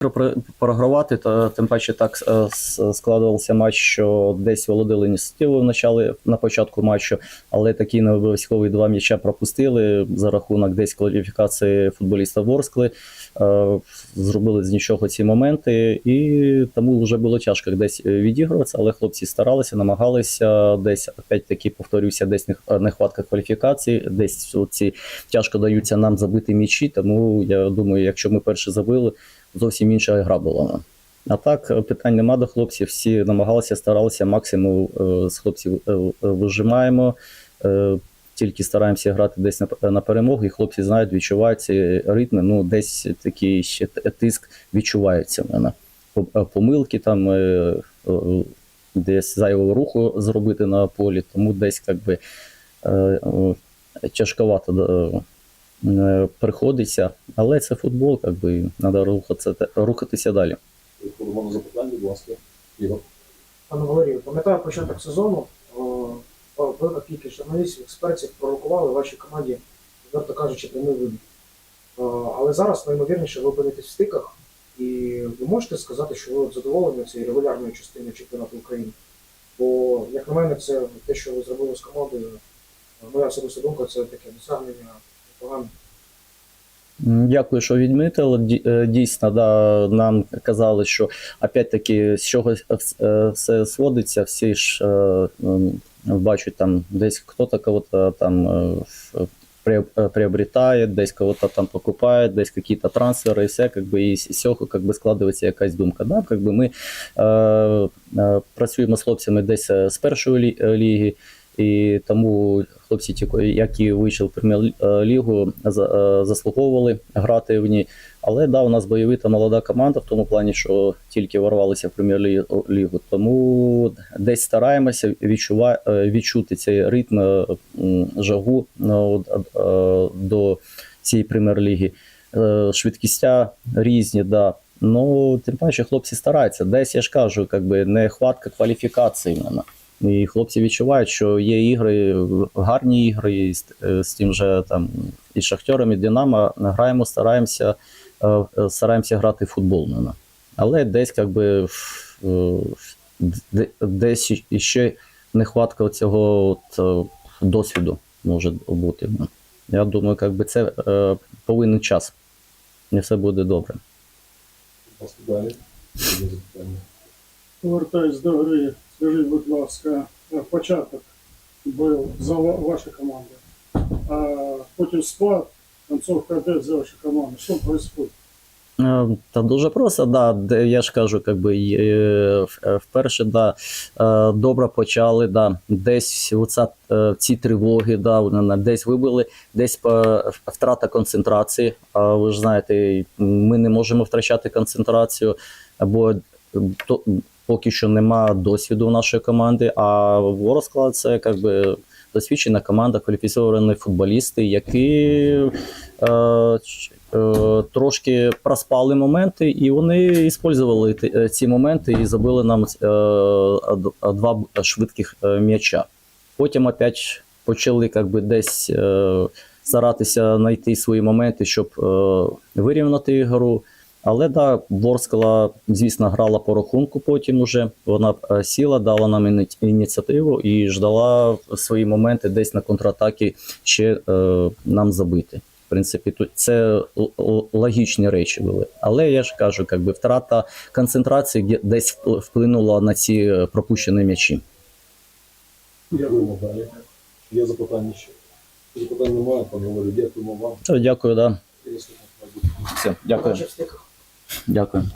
Про- Програвати, то тим паче так е, складувався матч, що десь володили ініціативою в на початку матчу, але такі не обов'язкові два м'яча пропустили за рахунок десь кваліфікації футболіста Ворскли. Е, Зробили з нічого ці моменти, і тому вже було тяжко десь е, відігруватися, але хлопці старалися, намагалися. Десь, опять-таки, повторюся, десь нехватка кваліфікації, десь ці тяжко даються нам забити м'ячі, тому я думаю, якщо ми перше забили, зовсім інша гра була. А так, е, питань нема до хлопців. Всі намагалися, старалися, максимум е, з хлопців е, вижимаємо. Тільки стараємося грати десь на, перемогу, і хлопці знають, відчувають ці ритми. Ну, десь такий ще тиск відчувається в мене. Помилки там, десь зайвого руху зробити на полі, тому десь як би, тяжковато приходиться. Але це футбол, як би, треба рухатися, рухатися далі. На запитання, будь ласка. Ігор. Пане Валерію, пам'ятаю початок сезону. о, Велика кількість журналістів, експертів пророкували вашій команді, відверто кажучи, прямий вибір. Але зараз наймовірніше ви опинитесь в стиках, і ви можете сказати, що ви задоволені цією регулярною частиною чемпіонату України. Бо, як на мене, це те, що ви зробили з командою, моя особиста думка, це таке досягнення погане. Дякую, що відмітили. Е, Дійсно, да, нам казали, що опять-таки з чого е, все сводиться, всі ж е, бачать там десь хто-то кого-то там е, е, приобретає, десь кого-то там покупає, десь якісь трансфери, і все, как би, і з цього как би, складається якась думка. Да? Как би, ми е, е, працюємо з хлопцями десь е, з першої лі- е, ліги. І тому хлопці, які вийшли в прем'єр-лігу, за- е, заслуговували грати в ній. Але да, у нас бойовита молода команда в тому плані, що тільки ворвалися в прем'єр-лігу. Тому десь стараємося відчува... е, відчути цей ритм, е, жагу е, е, до цієї прем'єр-ліги. Е, Швидкістя різні, да. Ну, тим паче, хлопці стараються. Десь я ж кажу, якби нехватка кваліфікації в мене. І хлопці відчувають, що є ігри, гарні ігри і з, е, з тим же там і Шахтером, і Динамо граємо, стараємося, е, стараємося грати в футбол. наверно. Але десь якби десь ще нехватка цього от, е, досвіду може бути. Я думаю, якби це повинен час. І все буде добре. Повертаюсь до гри. Скажіть, будь ласка, е, початок був за ва- вашу команду, а потім спад, концовка опять за вашу команду. Що происходит? Е, Та дуже просто, да. Я ж кажу, якби е, в- е, вперше да, добре почали, да, десь оця, ці тривоги, да, десь вибили, десь втрата концентрації. А ви ж знаєте, ми не можемо втрачати концентрацію, бо поки що нема досвіду нашої команди. А Воросклад це якби досвідчена команда, кваліфіковані футболісти, які. Е, е, трошки проспали моменти, і вони використовували е, ці моменти і забили нам два швидких м'яча. Потім опять почали как би, десь старатися знайти свої моменти, щоб вирівняти ігру. Але да, Ворскла, звісно, грала по рахунку потім уже. Вона е, сіла, дала нам іні- ініціативу і ждала свої моменти десь на контратакі ще е, нам забити. В принципі, тут це л- л- логічні речі були. Але я ж кажу, якби втрата концентрації десь вплинула на ці е, пропущені м'ячі. Дякуємо далі. Є запитання ще? Запитань немає, пане Валерію. Дякуємо вам. Дякую, да. Наступне майбутнє. Все, дякую. Дякую.